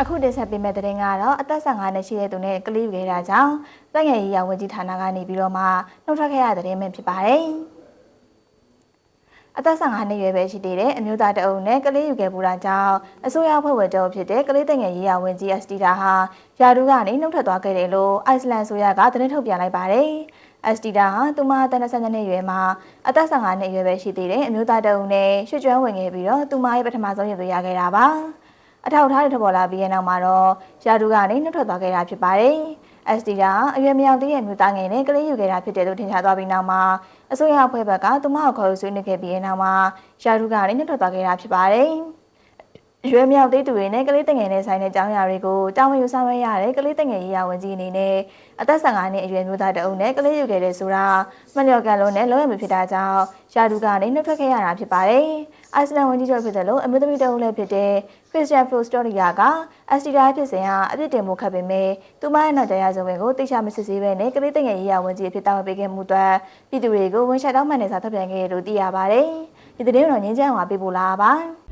အခုတင်ဆက်ပေးမယ့်သတင်းကတော့အသက်15နှစ်ရှိတဲ့သူနဲ့ကလေးယူခဲ့တာကြောင့်တပ်ငယ်ရေးရဝန်ကြီးဌာနကနေပြီးတော့မှနှုတ်ထွက်ခဲ့ရတဲ့သတင်းပဲဖြစ်ပါတယ်။အသက်15နှစ်ရွယ်ပဲရှိသေးတဲ့အမျိုးသားတအုပ်နဲ့ကလေးယူခဲ့ပူတာကြောင့်အစိုးရဖွဲ့ဝင်တအုပ်ဖြစ်တဲ့ကလေးတပ်ငယ်ရေးရဝန်ကြီးအစတီတာဟာယာဒူကနေနှုတ်ထွက်သွားခဲ့တယ်လို့အိုက်စလန်ဆိုရကသတင်းထုတ်ပြန်လိုက်ပါတယ်။အစတီတာဟာသူမအသက်22နှစ်ရွယ်မှာအသက်15နှစ်ရွယ်ပဲရှိသေးတဲ့အမျိုးသားတအုပ်နဲ့ရွှေကျွမ်းဝင်ခဲ့ပြီးတော့သူမရဲ့ပထမဆုံးရသွေးရခဲ့တာပါ။ အထောက်အထားတွေထပ်ပေါ်လာပြီးတဲ့နောက်မှာတော့ယာဒူကနေနှုတ်ထွက်သွားခဲ့တာဖြစ်ပါတယ်။ SD ကအရွယ်မြောင်သေးရဲ့မြို့သားငယ်နဲ့ကလေးယူခဲ့တာဖြစ်တယ်လို့ထင်ရှားသွားပြီးနောက်မှာအစိုးရအဖွဲ့ဘက်ကသူမကိုခေါ်ယူဆွေးနွေးခဲ့ပြီးတဲ့နောက်မှာယာဒူကနေနှုတ်ထွက်သွားခဲ့တာဖြစ်ပါတယ်။ ရွယ်မြောက်သေးသူတွေနဲ့ကလေးတငယ်နဲ့ဆိုင်တဲ့အကြောင်းအရာတွေကိုတာဝန်ယူဆောင်ရွက်ရတဲ့ကလေးတငယ်ရေးရာဝန်ကြီးအနေနဲ့အသက်15နှစ်အရွယ်မျိုးသားတအုပ်နဲ့ကလေးယူခဲ့တဲ့ဆိုတာမလျော်ကန်လုံးနဲ့လုံးဝမဖြစ်တာကြောင့်ယာဒူကနေနှုတ်ထွက်ခဲ့ရတာဖြစ်ပါတယ်။အိုက်စလန်ဝန်ကြီးချုပ်ဖြစ်တယ်လို့အမျိုးသမီးတအုပ်လည်းဖြစ်တဲ့ Christian Frostoria က STI ဖြစ်စဉ်ဟာအပြစ်တင်မှုခတ်ပေမဲ့သူမရဲ့နောက်တရားစုံဝင်ကိုတိကျမစစ်ဆေးဘဲနဲ့ကလေးတငယ်ရေးရာဝန်ကြီးအဖြစ်တာဝန်ပေးခဲ့မှုအတွက်ပြည်သူတွေကိုဝန်ရှိတောင်းမှန်နေစာထုတ်ပြန်ခဲ့တယ်လို့သိရပါတယ်။ဒီသတင်းကိုတော့ငင်းချမ်းအောင်ပေးပို့လာပါ။